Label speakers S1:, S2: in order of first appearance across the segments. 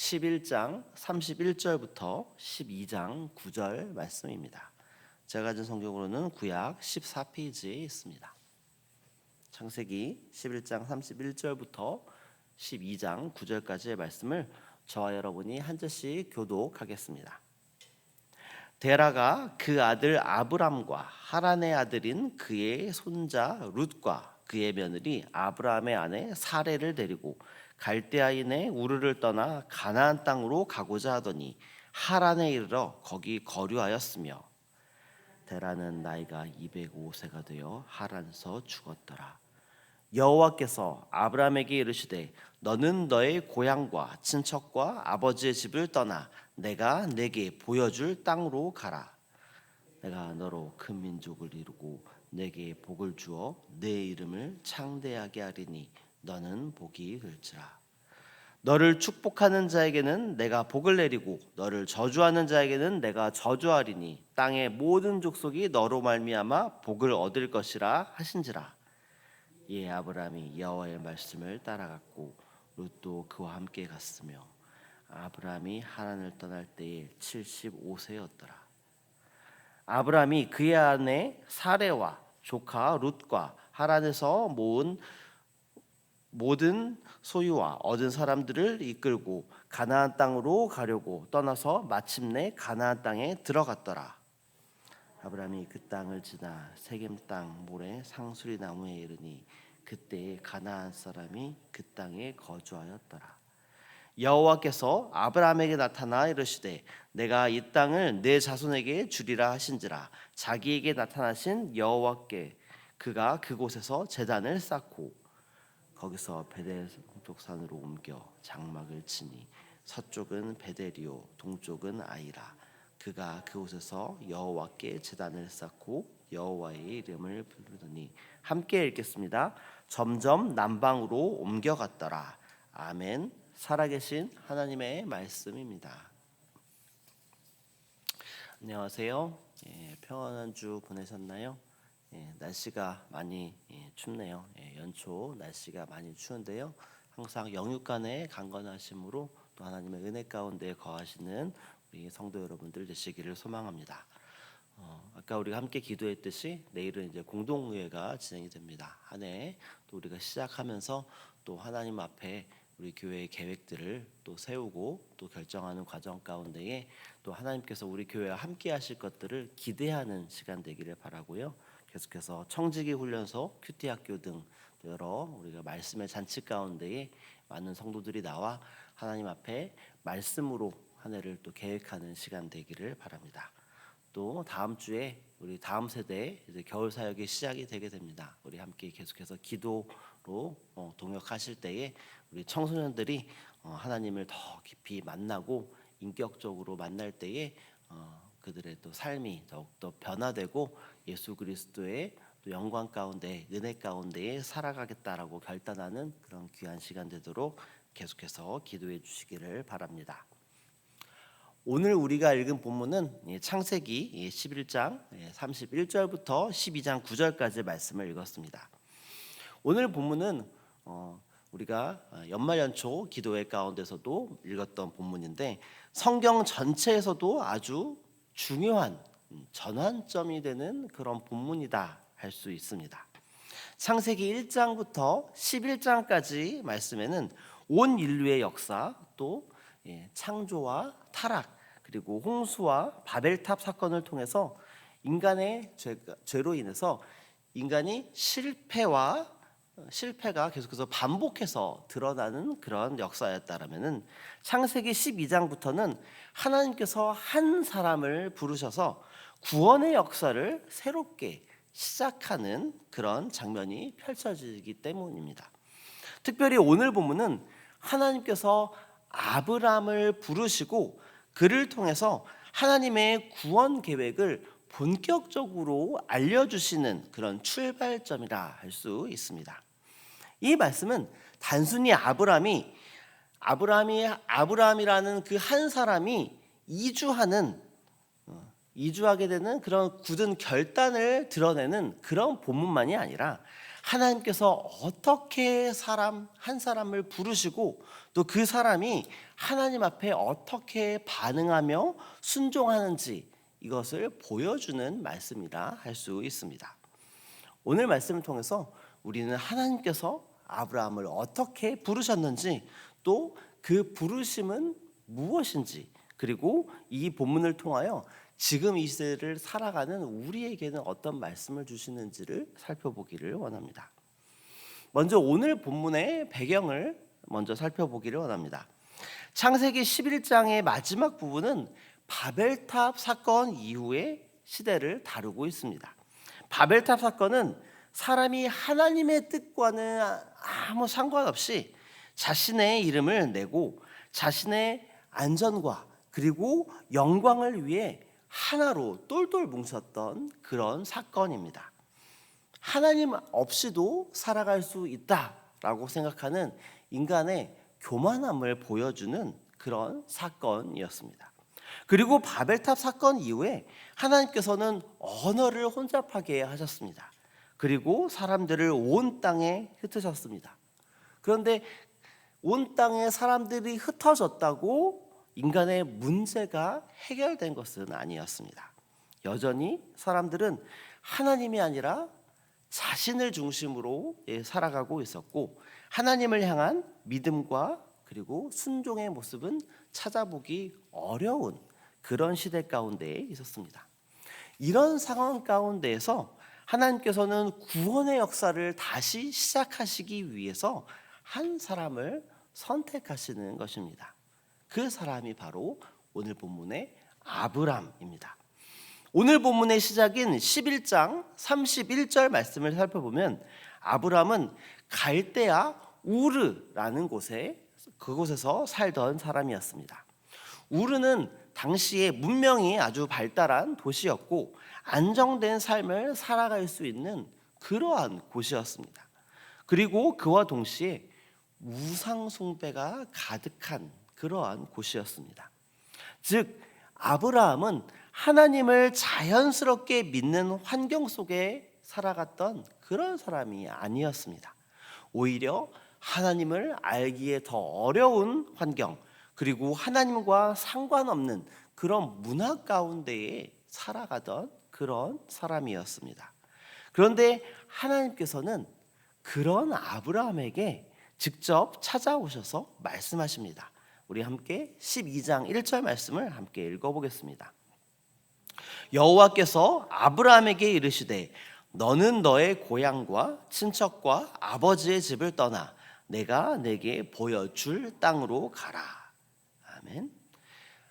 S1: 11장 31절부터 12장 9절 말씀입니다. 제가 가진 성경으로는 구약 14페이지에 있습니다. 창세기 11장 31절부터 12장 9절까지의 말씀을 저와 여러분이 한 절씩 교독하겠습니다. 데라가 그 아들 아브람과 하란의 아들인 그의 손자 룻과 그의 며느리 아브라함의 아내 사레를 데리고 갈대아인의 우르를 떠나 가나안 땅으로 가고자 하더니 하란에 이르러 거기 거류하였으며 데라는 나이가 205세가 되어 하란에서 죽었더라. 여호와께서 아브라함에게 이르시되 너는 너의 고향과 친척과 아버지의 집을 떠나 내가 내게 보여줄 땅으로 가라. 내가 너로 큰 민족을 이루고 내게 복을 주어 내 이름을 창대하게 하리니 너는 복이 될지라. 너를 축복하는 자에게는 내가 복을 내리고 너를 저주하는 자에게는 내가 저주하리니 땅의 모든 족속이 너로 말미암아 복을 얻을 것이라 하신지라. 이에 아브라함이 여호와의 말씀을 따라갔고 룻도 그와 함께 갔으며 아브라함이 하란을 떠날 때에 75세였더라. 아브라함이 그의 아내 사레와 조카 룻과 하란에서 모은 모든 소유와 얻은 사람들을 이끌고 가나안 땅으로 가려고 떠나서 마침내 가나안 땅에 들어갔더라. 아브라함이 그 땅을 지나 세겜 땅 모래 상수리 나무에 이르니 그때에 가나안 사람이 그 땅에 거주하였더라. 여호와께서 아브라함에게 나타나 이르시되 내가 이 땅을 내 자손에게 주리라 하신지라 자기에게 나타나신 여호와께 그가 그곳에서 제단을 쌓고 거기서 베델 동쪽산으로 옮겨 장막을 치니 서쪽은 베델이요 동쪽은 아이라 그가 그곳에서 여호와께 제단을 쌓고 여호와의 이름을 부르더니 함께 읽겠습니다. 점점 남방으로 옮겨갔더라. 아멘. 살아계신 하나님의 말씀입니다. 안녕하세요. 예, 평안한 주 보내셨나요? 예, 날씨가 많이 예, 춥네요. 예, 연초 날씨가 많이 추운데요. 항상 영육간의 강건하심으로 또 하나님의 은혜 가운데 거하시는 우리 성도 여러분들 되시기를 소망합니다. 어, 아까 우리가 함께 기도했듯이 내일은 이제 공동의회가 진행이 됩니다. 한 해 또 우리가 시작하면서 또 하나님 앞에 우리 교회의 계획들을 또 세우고 또 결정하는 과정 가운데에 또 하나님께서 우리 교회와 함께 하실 것들을 기대하는 시간 되기를 바라고요. 계속해서 청지기 훈련소, 큐티 학교 등 여러 우리가 말씀의 잔치 가운데에 많은 성도들이 나와 하나님 앞에 말씀으로 한 해를 또 계획하는 시간 되기를 바랍니다. 또 다음 주에 우리 다음 세대 이제 겨울 사역이 시작이 되게 됩니다. 우리 함께 계속해서 기도로 어, 동역하실 때에 우리 청소년들이 어, 하나님을 더 깊이 만나고 인격적으로 만날 때에 어, 그들의 또 삶이 더욱더 변화되고 예수 그리스도의 또 영광 가운데 은혜 가운데에 살아가겠다라고 결단하는 그런 귀한 시간 되도록 계속해서 기도해 주시기를 바랍니다. 오늘 우리가 읽은 본문은 예, 창세기 11장 31절부터 12장 9절까지 말씀을 읽었습니다. 오늘 본문은 어, 우리가 연말 연초 기도회 가운데서도 읽었던 본문인데 성경 전체에서도 아주 중요한 전환점이 되는 그런 본문이다 할 수 있습니다. 창세기 1장부터 11장까지 말씀에는 온 인류의 역사 또 예, 창조와 타락 그리고 홍수와 바벨탑 사건을 통해서 인간의 죄로 인해서 인간이 실패와 실패가 계속해서 반복해서 드러나는 그런 역사였다라면은 창세기 12장부터는 하나님께서 한 사람을 부르셔서 구원의 역사를 새롭게 시작하는 그런 장면이 펼쳐지기 때문입니다. 특별히 오늘 본문은 하나님께서 아브람을 부르시고 그를 통해서 하나님의 구원 계획을 본격적으로 알려주시는 그런 출발점이라 할 수 있습니다. 이 말씀은 단순히 아브람이 아브람이 아브람이라는 그 한 사람이 이주하는 어, 이주하게 되는 그런 굳은 결단을 드러내는 그런 본문만이 아니라 하나님께서 어떻게 사람 한 사람을 부르시고 또 그 사람이 하나님 앞에 어떻게 반응하며 순종하는지 이것을 보여주는 말씀이라 할 수 있습니다. 오늘 말씀을 통해서 우리는 하나님께서 아브라함을 어떻게 부르셨는지 또 그 부르심은 무엇인지 그리고 이 본문을 통하여 지금 이 시대를 살아가는 우리에게는 어떤 말씀을 주시는지를 살펴보기를 원합니다. 먼저 오늘 본문의 배경을 먼저 살펴보기를 원합니다. 창세기 11장의 마지막 부분은 바벨탑 사건 이후의 시대를 다루고 있습니다. 바벨탑 사건은 사람이 하나님의 뜻과는 아무 상관없이 자신의 이름을 내고 자신의 안전과 그리고 영광을 위해 하나로 똘똘 뭉쳤던 그런 사건입니다. 하나님 없이도 살아갈 수 있다라고 생각하는 인간의 교만함을 보여주는 그런 사건이었습니다. 그리고 바벨탑 사건 이후에 하나님께서는 언어를 혼잡하게 하셨습니다. 그리고 사람들을 온 땅에 흩으셨습니다. 그런데 온 땅에 사람들이 흩어졌다고 인간의 문제가 해결된 것은 아니었습니다. 여전히 사람들은 하나님이 아니라 자신을 중심으로 예, 살아가고 있었고 하나님을 향한 믿음과 그리고 순종의 모습은 찾아보기 어려운 그런 시대 가운데에 있었습니다. 이런 상황 가운데에서 하나님께서는 구원의 역사를 다시 시작하시기 위해서 한 사람을 선택하시는 것입니다. 그 사람이 바로 오늘 본문의 아브람입니다. 오늘 본문의 시작인 11장 31절 말씀을 살펴보면 아브람은 갈대아 우르라는 곳에 그곳에서 살던 사람이었습니다. 우르는 당시에 문명이 아주 발달한 도시였고 안정된 삶을 살아갈 수 있는 그러한 곳이었습니다. 그리고 그와 동시에 우상 숭배가 가득한 그러한 곳이었습니다. 즉 아브라함은 하나님을 자연스럽게 믿는 환경 속에 살아갔던 그런 사람이 아니었습니다. 오히려 하나님을 알기에 더 어려운 환경, 그리고 하나님과 상관없는 그런 문화 가운데에 살아가던 그런 사람이었습니다. 그런데 하나님께서는 그런 아브라함에게 직접 찾아오셔서 말씀하십니다. 우리 함께 12장 1절 말씀을 함께 읽어보겠습니다. 여호와께서 아브라함에게 이르시되 너는 너의 고향과 친척과 아버지의 집을 떠나 내가 내게 보여줄 땅으로 가라. 아멘.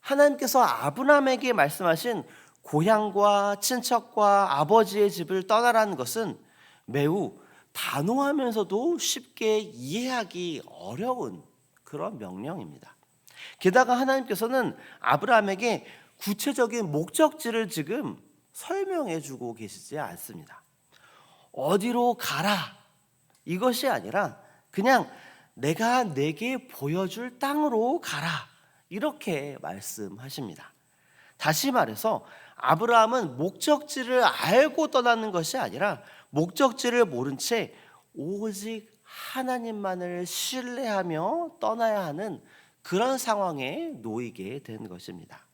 S1: 하나님께서 아브라함에게 말씀하신 고향과 친척과 아버지의 집을 떠나라는 것은 매우 단호하면서도 쉽게 이해하기 어려운 그런 명령입니다. 게다가 하나님께서는 아브라함에게 구체적인 목적지를 지금 설명해 주고 계시지 않습니다. 어디로 가라. 이것이 아니라 그냥 내가 내게 보여줄 땅으로 가라. 이렇게 말씀하십니다. 다시 말해서 아브라함은 목적지를 알고 떠나는 것이 아니라 목적지를 모른 채 오직 하나님만을 신뢰하며 떠나야 하는 그런 상황에 놓이게 된 것입니다.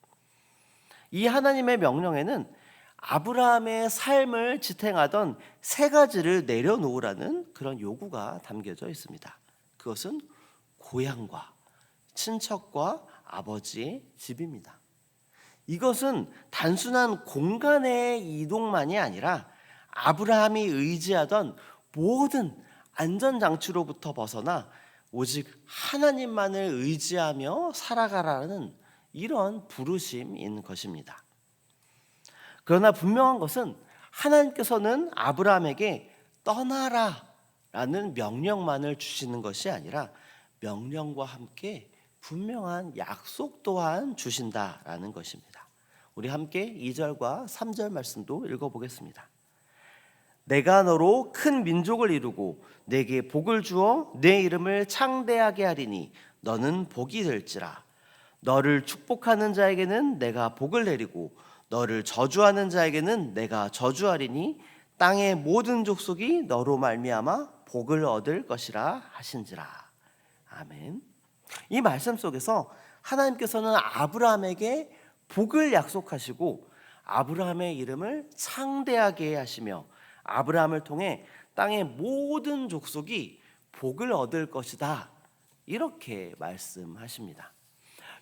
S1: 이 하나님의 명령에는 아브라함의 삶을 지탱하던 세 가지를 내려놓으라는 그런 요구가 담겨져 있습니다. 그것은 고향과 친척과 아버지의 집입니다. 이것은 단순한 공간의 이동만이 아니라 아브라함이 의지하던 모든 안전장치로부터 벗어나 오직 하나님만을 의지하며 살아가라는 이런 부르심인 것입니다. 그러나 분명한 것은 하나님께서는 아브라함에게 떠나라 라는 명령만을 주시는 것이 아니라 명령과 함께 분명한 약속 또한 주신다라는 것입니다. 우리 함께 2절과 3절 말씀도 읽어보겠습니다. 내가 너로 큰 민족을 이루고 내게 복을 주어 내 이름을 창대하게 하리니 너는 복이 될지라 너를 축복하는 자에게는 내가 복을 내리고 너를 저주하는 자에게는 내가 저주하리니 땅의 모든 족속이 너로 말미암아 복을 얻을 것이라 하신지라. 아멘. 이 말씀 속에서 하나님께서는 아브라함에게 복을 약속하시고 아브라함의 이름을 창대하게 하시며 아브라함을 통해 땅의 모든 족속이 복을 얻을 것이다. 이렇게 말씀하십니다.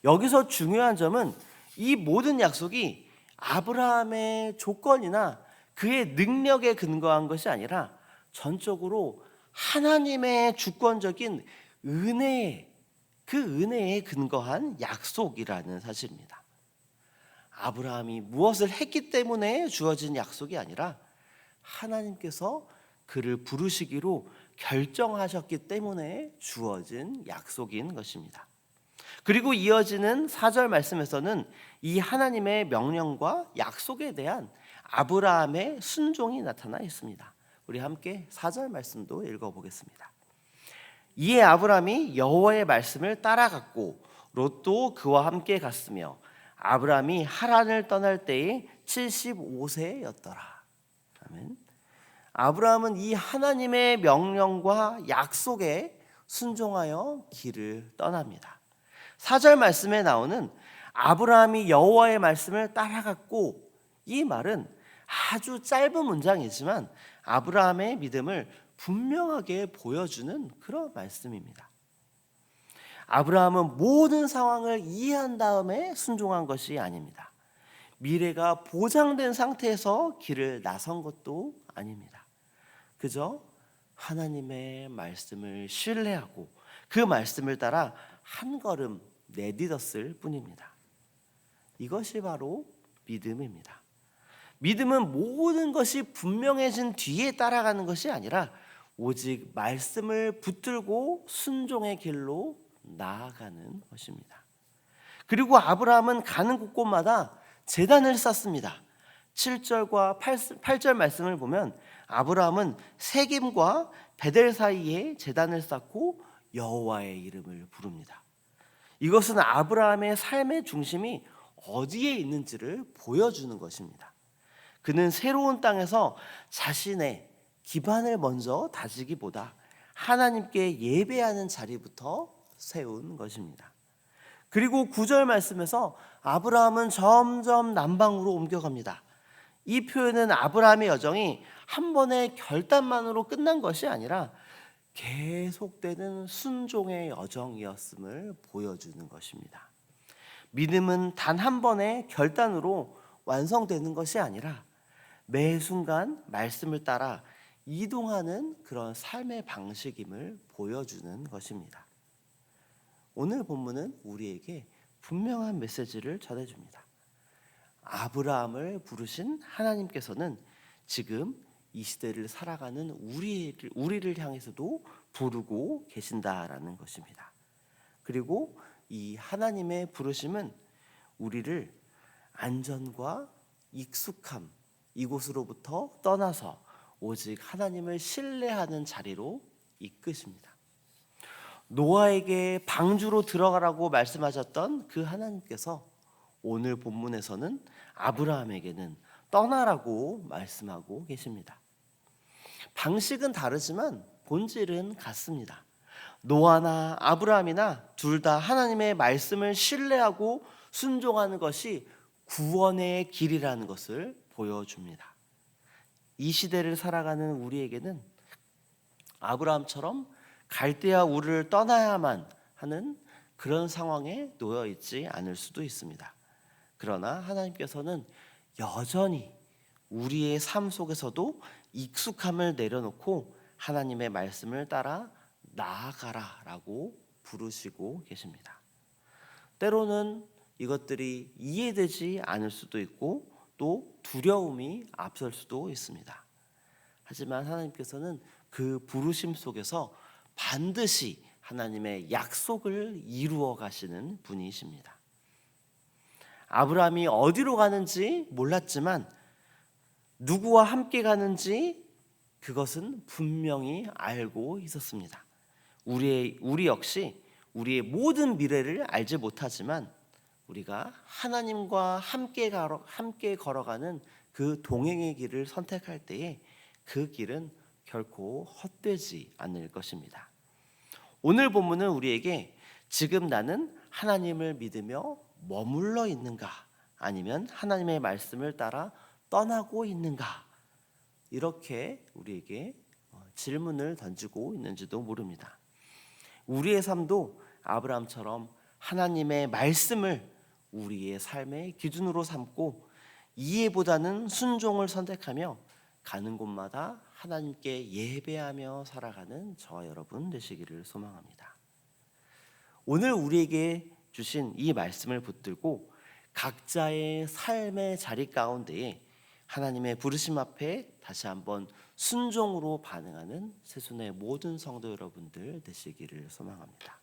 S1: 여기서 중요한 점은 이 모든 약속이 아브라함의 조건이나 그의 능력에 근거한 것이 아니라 전적으로 하나님의 주권적인 은혜, 그 은혜에 근거한 약속이라는 사실입니다. 아브라함이 무엇을 했기 때문에 주어진 약속이 아니라 하나님께서 그를 부르시기로 결정하셨기 때문에 주어진 약속인 것입니다. 그리고 이어지는 4절 말씀에서는 이 하나님의 명령과 약속에 대한 아브라함의 순종이 나타나 있습니다. 우리 함께 4절 말씀도 읽어 보겠습니다. 이에 아브라함이 여호와의 말씀을 따라갔고 롯도 그와 함께 갔으며 아브라함이 하란을 떠날 때에 75세였더라. 아멘. 아브라함은 이 하나님의 명령과 약속에 순종하여 길을 떠납니다. 4절 말씀에 나오는 아브라함이 여호와의 말씀을 따라갔고 이 말은 아주 짧은 문장이지만 아브라함의 믿음을 분명하게 보여주는 그런 말씀입니다. 아브라함은 모든 상황을 이해한 다음에 순종한 것이 아닙니다. 미래가 보장된 상태에서 길을 나선 것도 아닙니다. 그저 하나님의 말씀을 신뢰하고 그 말씀을 따라 한 걸음 내딛었을 뿐입니다. 이것이 바로 믿음입니다. 믿음은 모든 것이 분명해진 뒤에 따라가는 것이 아니라 오직 말씀을 붙들고 순종의 길로 나아가는 것입니다. 그리고 아브라함은 가는 곳곳마다 재단을 쌓습니다. 7절과 8, 절 말씀을 보면 아브라함은 세김과 베델 사이에 재단을 쌓고 여호와의 이름을 부릅니다. 이것은 아브라함의 삶의 중심이 어디에 있는지를 보여주는 것입니다. 그는 새로운 땅에서 자신의 기반을 먼저 다지기보다 하나님께 예배하는 자리부터 세운 것입니다. 그리고 구절 말씀에서 아브라함은 점점 남방으로 옮겨갑니다. 이 표현은 아브라함의 여정이 한 번의 결단만으로 끝난 것이 아니라 계속되는 순종의 여정이었음을 보여주는 것입니다. 믿음은 단 한 번의 결단으로 완성되는 것이 아니라 매 순간 말씀을 따라 이동하는 그런 삶의 방식임을 보여주는 것입니다. 오늘 본문은 우리에게 분명한 메시지를 전해줍니다. 아브라함을 부르신 하나님께서는 지금 이 시대를 살아가는 우리를, 우리를 향해서도 부르고 계신다라는 것입니다. 그리고 이 하나님의 부르심은 우리를 안전과 익숙함 이곳으로부터 떠나서 오직 하나님을 신뢰하는 자리로 이끄십니다. 노아에게 방주로 들어가라고 말씀하셨던 그 하나님께서 오늘 본문에서는 아브라함에게는 떠나라고 말씀하고 계십니다. 방식은 다르지만 본질은 같습니다. 노아나 아브라함이나 둘 다 하나님의 말씀을 신뢰하고 순종하는 것이 구원의 길이라는 것을 보여줍니다. 이 시대를 살아가는 우리에게는 아브라함처럼 갈대아 우를 떠나야만 하는 그런 상황에 놓여 있지 않을 수도 있습니다. 그러나 하나님께서는 여전히 우리의 삶 속에서도 익숙함을 내려놓고 하나님의 말씀을 따라 나아가라라고 부르시고 계십니다. 때로는 이것들이 이해되지 않을 수도 있고 또 두려움이 앞설 수도 있습니다. 하지만 하나님께서는 그 부르심 속에서 반드시 하나님의 약속을 이루어 가시는 분이십니다. 아브라함이 어디로 가는지 몰랐지만 누구와 함께 가는지 그것은 분명히 알고 있었습니다. 우리 우리 역시 우리의 모든 미래를 알지 못하지만 우리가 하나님과 함께 걸어 함께 걸어가는 그 동행의 길을 선택할 때에 그 길은 결코 헛되지 않을 것입니다. 오늘 본문은 우리에게 지금 나는 하나님을 믿으며 머물러 있는가 아니면 하나님의 말씀을 따라 떠나고 있는가 이렇게 우리에게 어, 질문을 던지고 있는지도 모릅니다. 우리의 삶도 아브라함처럼 하나님의 말씀을 우리의 삶의 기준으로 삼고 이해보다는 순종을 선택하며 가는 곳마다 하나님께 예배하며 살아가는 저와 여러분 되시기를 소망합니다. 오늘 우리에게 주신 이 말씀을 붙들고 각자의 삶의 자리 가운데에 하나님의 부르심 앞에 다시 한번 순종으로 반응하는 새순의 모든 성도 여러분들 되시기를 소망합니다.